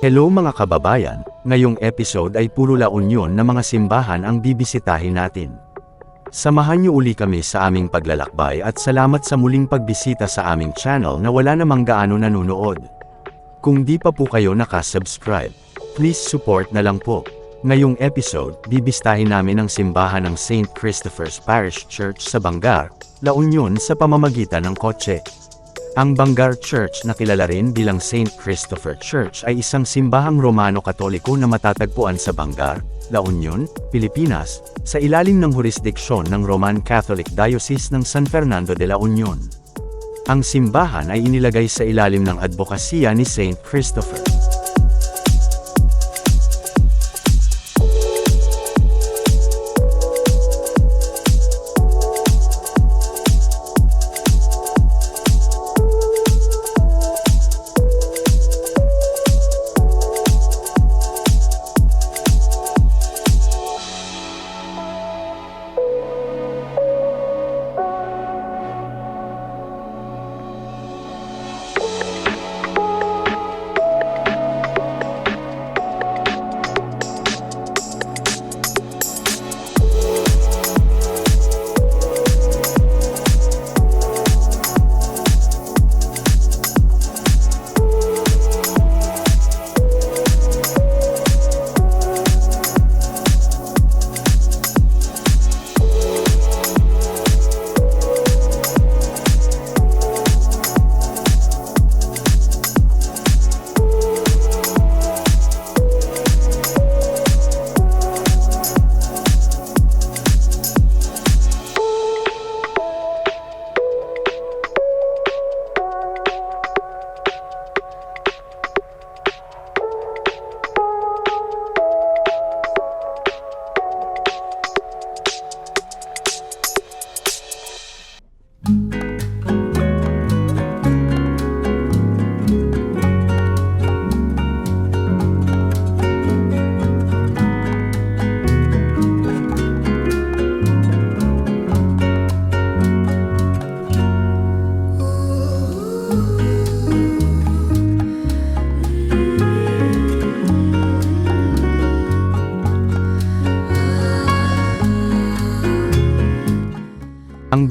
Hello mga kababayan, ngayong episode ay puro La Union na mga simbahan ang bibisitahin natin. Samahan niyo uli kami sa aming paglalakbay at salamat sa muling pagbisita sa aming channel na wala namang gaano nanonood. Kung di pa po kayo nakasubscribe, please support na lang po. Ngayong episode, bibistahin namin ang simbahan ng St. Christopher's Parish Church sa Bangar, La Union sa pamamagitan ng kotse. Ang Bangar Church na kilala rin bilang St. Christopher Church ay isang simbahang Romano-Katoliko na matatagpuan sa Bangar, La Union, Pilipinas, sa ilalim ng jurisdiksyon ng Roman Catholic Diocese ng San Fernando de la Union. Ang simbahan ay inilagay sa ilalim ng advokasya ni St. Christopher.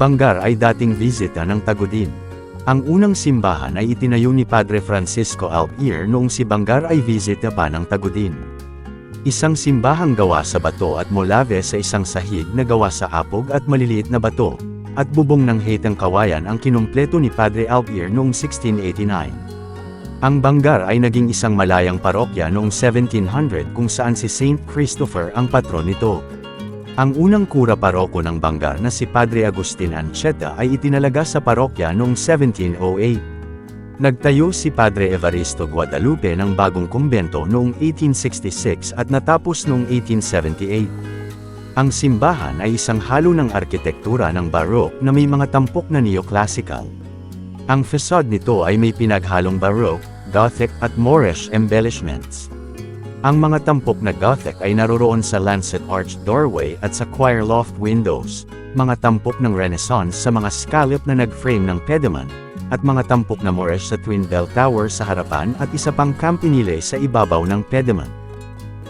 Ang Bangar ay dating visita ng Tagudin. Ang unang simbahan ay itinayo ni Padre Francisco Alpier noong si Bangar ay visita pa ng Tagudin. Isang simbahang gawa sa bato at molave sa isang sahig na gawa sa apog at maliliit na bato, at bubong ng hetang kawayan ang kinumpleto ni Padre Alpier noong 1689. Ang Bangar ay naging isang malayang parokya noong 1700 kung saan si Saint Christopher ang patron nito. Ang unang kura paroko ng Bangar na si Padre Agustin Ancheta ay itinalaga sa parokya noong 1708. Nagtayo si Padre Evaristo Guadalupe ng bagong kumbento noong 1866 at natapos noong 1878. Ang simbahan ay isang halo ng arkitektura ng Baroque na may mga tampok na neoclassical. Ang facade nito ay may pinaghalong Baroque, Gothic at Moorish embellishments. Ang mga tampok na Gothic ay naroroon sa lancet arched doorway at sa choir loft windows, mga tampok ng Renaissance sa mga scallop na nag-frame ng pediment, at mga tampok na Moorish sa twin bell tower sa harapan at isa pang campanile sa ibabaw ng pediment.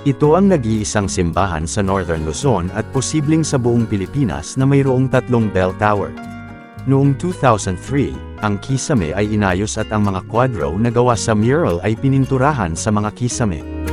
Ito ang nag-iisang simbahan sa Northern Luzon at posibleng sa buong Pilipinas na mayroong tatlong bell tower. Noong 2003, ang kisame ay inayos at ang mga kwadro na gawa sa mural ay pininturahan sa mga kisame.